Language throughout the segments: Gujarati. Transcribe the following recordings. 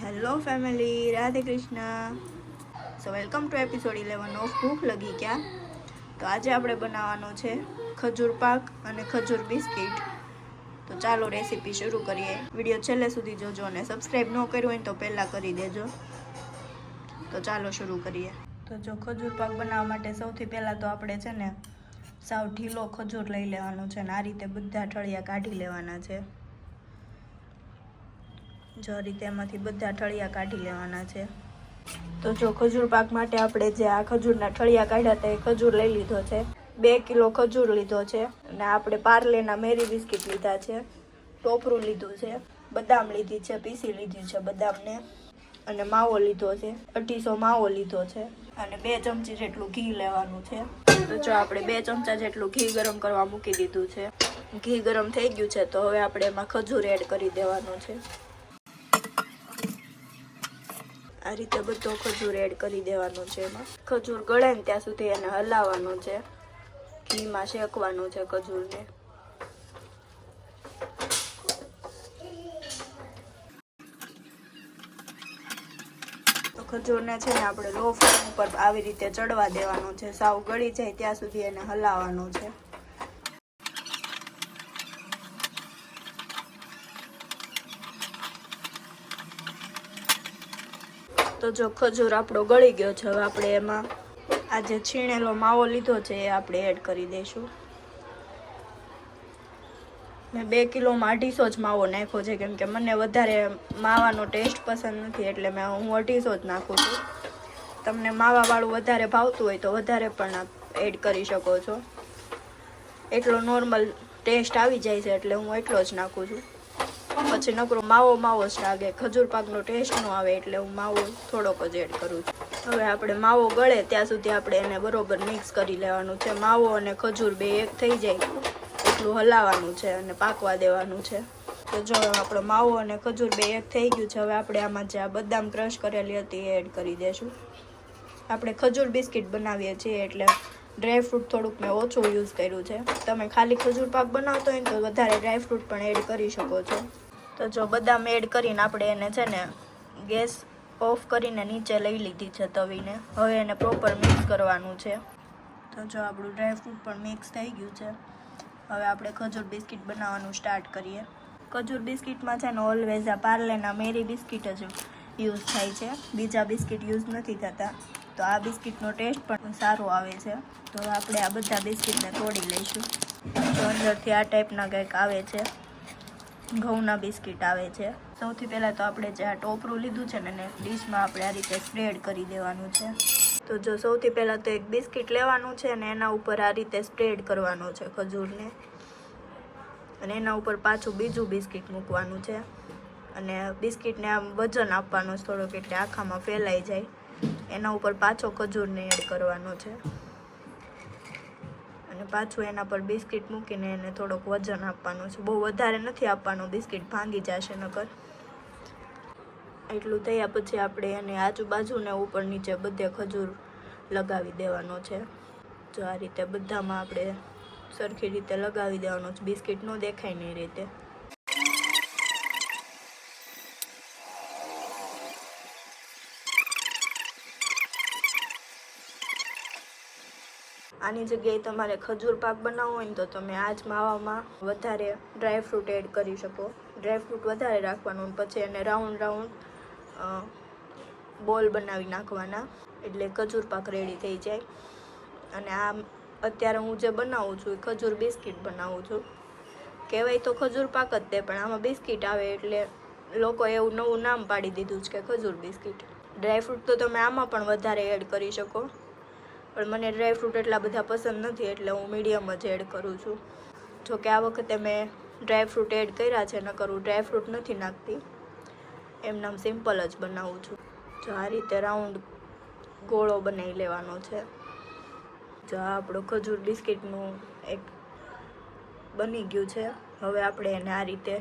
Hello family Radhe Krishna so welcome to episode eleven of ભૂખ લગી ક્યાં તો આજે આપણે બનાવવાનો છે ખજૂર પાક અને ખજૂર બિસ્કિટ. તો ચાલો રેસીપી શરૂ કરીએ. વીડિયો છેલ્લે સુધી જોજો અને સબસ્ક્રાઈબ ન કર્યું હોય તો પહેલાં કરી દેજો. તો ચાલો શરૂ કરીએ. તો જો ખજૂર પાક બનાવવા માટે સૌથી પહેલાં તો આપણે છે ને સાવ ઢીલો ખજૂર લઈ લેવાનો છે અને આ રીતે બધા ઠળિયા કાઢી લેવાના છે. જો રીતે એમાંથી બધા ઠળિયા કાઢી લેવાના છે. તો જો ખજૂર પાક માટે આપણે જે આ ખજૂરના ઠળિયા કાઢ્યા હતા એ ખજૂર લઈ લીધો છે. બે કિલો ખજૂર લીધો છે અને આપણે પાર્લેના મેરી બિસ્કિટ લીધા છે. ટોપરું લીધું છે, બદામ લીધી છે, પીસી લીધી છે બદામને. અને માવો લીધો છે, અઢીસો માવો લીધો છે. અને બે ચમચી જેટલું ઘી લેવાનું છે. તો જો આપણે બે ચમચા જેટલું ઘી ગરમ કરવા મૂકી દીધું છે. ઘી ગરમ થઈ ગયું છે તો હવે આપણે એમાં ખજૂર એડ કરી દેવાનું છે. આ રીતે બધો ખજૂર એડ કરી દેવાનો છે એમાં. ખજૂર ગળે ને ત્યાં સુધી એને હલાવવાનું છે. ઘીમાં શેકવાનું છે ખજૂરને. તો ખજૂરને છે ને આપણે લો ફ્લેમ ઉપર આવી રીતે ચડવા દેવાનું છે. સાવ ગળી જાય ત્યાં સુધી એને હલાવવાનું છે. તો જો ખજૂર આપણો ગળી ગયો છે, હવે આપણે એમાં આ જે છીણેલો માવો લીધો છે, એ આપણે એડ કરી દઈશું. મેં બે કિલોમાં અઢીસો જ માવો નાખ્યો છે, કેમ કે મને વધારે માવાનો ટેસ્ટ પસંદ નથી, એટલે મેં હું અઢીસો જ નાખું છું. તમને માવાવાળું વધારે ભાવતું હોય તો વધારે પણ એડ કરી શકો છો. એટલો નોર્મલ ટેસ્ટ આવી જાય છે, એટલે હું એટલો જ નાખું છું. પછી નકરો માવો માવો જ લાગે ખજૂર પાકનો ટેસ્ટ ન આવે એટલે હું માવો થોડોક જ એડ કરું છું. હવે આપણે માવો ગળે ત્યાં સુધી આપણે એને બરોબર મિક્સ કરી લેવાનું છે. માવો અને ખજૂર બે એક થઈ જાય. એટલું હલાવવાનું છે અને પાકવા દેવાનું છે. તો જો આપણો માવો અને ખજૂર બે એક થઈ ગયું છે, હવે આપણે આમાં જે આ બદામ ક્રશ કરેલી હતી એ એડ કરી દેશું. આપણે ખજૂર બિસ્કિટ બનાવીએ છીએ એટલે ડ્રાય ફ્રૂટ થોડુંક મેં ઓછું યુઝ કર્યું છે. તમે ખાલી ખજૂર પાક બનાવતો હોય તો વધારે ડ્રાય ફ્રૂટ પણ એડ કરી શકો છો. તો જો બદામ એડ કરીને આપણે એને છે ને ગેસ ઓફ કરીને નીચે લઈ લીધી છે તવીને. હવે એને પ્રોપર મિક્સ કરવાનું છે. તો જો આપણું ડ્રાય ફ્રૂટ પણ મિક્સ થઈ ગયું છે. હવે આપણે ખજૂર બિસ્કિટ બનાવવાનું સ્ટાર્ટ કરીએ. ખજૂર બિસ્કિટમાં છે ને ઓલવેઝ આ પાર્લેના મેરી બિસ્કિટ જ યુઝ થાય છે. બીજા બિસ્કિટ યુઝ નથી થતા. તો આ બિસ્કિટનો ટેસ્ટ પણ સારો આવે છે. તો આપણે આ બધા બિસ્કિટને તોડી લઈશું. તો અંદરથી આ ટાઈપના કંઈક આવે છે. ઘઉંના બિસ્કિટ આવે છે. સૌથી પહેલાં તો આપણે જે આ ટોપરું લીધું છે ને એને ડીશમાં આપણે આ રીતે સ્પ્રેડ કરી દેવાનું છે. તો જો સૌથી પહેલાં તો એક બિસ્કિટ લેવાનું છે અને એના ઉપર આ રીતે સ્પ્રેડ કરવાનો છે ખજૂરને. અને એના ઉપર પાછું બીજું બિસ્કિટ મૂકવાનું છે. અને બિસ્કિટને આમ વજન આપવાનું થોડોક એટલે આખામાં ફેલાઈ જાય. એના ઉપર પાછો ખજૂરને એડ કરવાનો છે. અને પાછું એના પર બિસ્કિટ મૂકીને એને થોડોક વજન આપવાનું છે. બહુ વધારે નથી આપવાનું, બિસ્કિટ ભાંગી જશે નકર. એટલું થયા પછી આપણે એને આજુબાજુને ઉપર નીચે બધે ખજૂર લગાવી દેવાનો છે. જો આ રીતે બધામાં આપણે સરખી રીતે લગાવી દેવાનો છે. બિસ્કિટ ન દેખાય નહીં રીતે. આની જગ્યાએ તમારે ખજૂર પાક બનાવવો હોય ને તો તમે આ જ માવામાં વધારે ડ્રાય ફ્રૂટ એડ કરી શકો. ડ્રાય ફ્રૂટ વધારે રાખવાનું પછી એને રાઉન્ડ રાઉન્ડ બોલ બનાવી નાખવાના. એટલે ખજૂર પાક રેડી થઈ જાય. અને આ અત્યારે હું જે બનાવું છું એ ખજૂર બિસ્કિટ બનાવું છું. કહેવાય તો ખજૂર પાક જ તે, પણ આમાં બિસ્કિટ આવે એટલે લોકો એવું નવું નામ પાડી દીધું છે કે ખજૂર બિસ્કિટ. ડ્રાય ફ્રૂટ તો તમે આમાં પણ વધારે એડ કરી શકો. પણ મને ડ્રાય ફ્રૂટ એટલા બધા પસંદ નથી, એટલે હું મીડિયમ જ એડ કરું છું. જો કે આ વખતે મેં ડ્રાય ફ્રૂટ એડ કર્યા છે ન કરું ડ્રાય ફ્રૂટ નથી નાખતી. એમનામ સિમ્પલ જ બનાવું છું. જો આ રીતે રાઉન્ડ ગોળો બનાવી લેવાનો છે. જો આ આપણું ખજૂર બિસ્કિટનું એક બની ગયું છે. હવે આપણે એને આ રીતે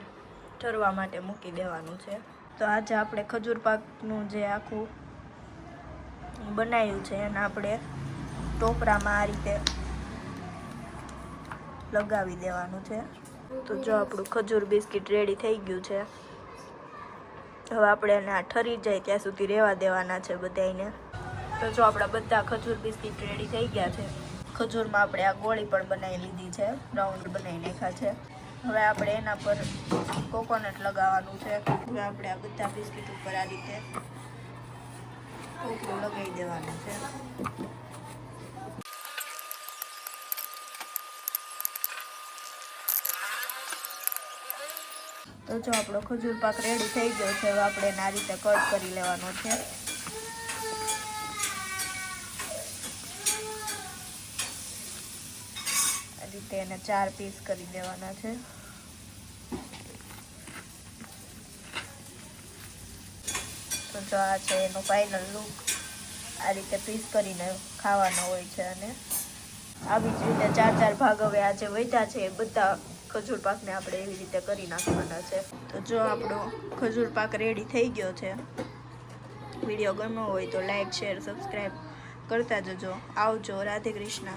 ઠરવા માટે મૂકી દેવાનું છે. તો આજે આપણે ખજૂર પાકનું જે આખું બનાવ્યું છે, એને આપણે ટોપરામાં આ રીતે લગાવી દેવાનું છે. તો જો આપણું ખજૂર બિસ્કિટ રેડી થઈ ગયું છે. હવે આપણે એને આ ઠરી જાય ત્યાં સુધી રહેવા દેવાના છે બધાને તો જો આપણા બધા ખજૂર બિસ્કિટ રેડી થઈ ગયા છે. ખજૂરમાં આપણે આ ગોળી પણ બનાવી લીધી છે. રાઉન્ડ બનાવી નાખ્યા છે. હવે આપણે એના પર કોકોનટ લગાવવાનું છે. હવે આપણે આ બધા બિસ્કિટ ઉપર આ રીતે કોકરું લગાવી દેવાનું છે. તો જો આપણો ખજૂર પાક રેડી થઈ ગયો છે, હવે આપણે આ રીતે કટ કરી લેવાનો છે. આ રીતે એને ચાર પીસ કરી દેવાના છે. તો જો આ છે એનો ફાઇનલ લુક આ રીતે પીસ કરીને ખાવાનો હોય છે અને. આવી જ રીતે ચાર ચાર ભાગ હવે આ જે વધ્યા છે એ બધા ખજૂર પાકને આપણે એવી રીતે કરી નાખવાના છે. તો જો આપણો ખજૂર પાક રેડી થઈ ગયો છે. વીડિયો ગમ્યો હોય તો લાઈક શેર સબસ્ક્રાઈબ કરતા જજો. આવજો. રાધે કૃષ્ણ.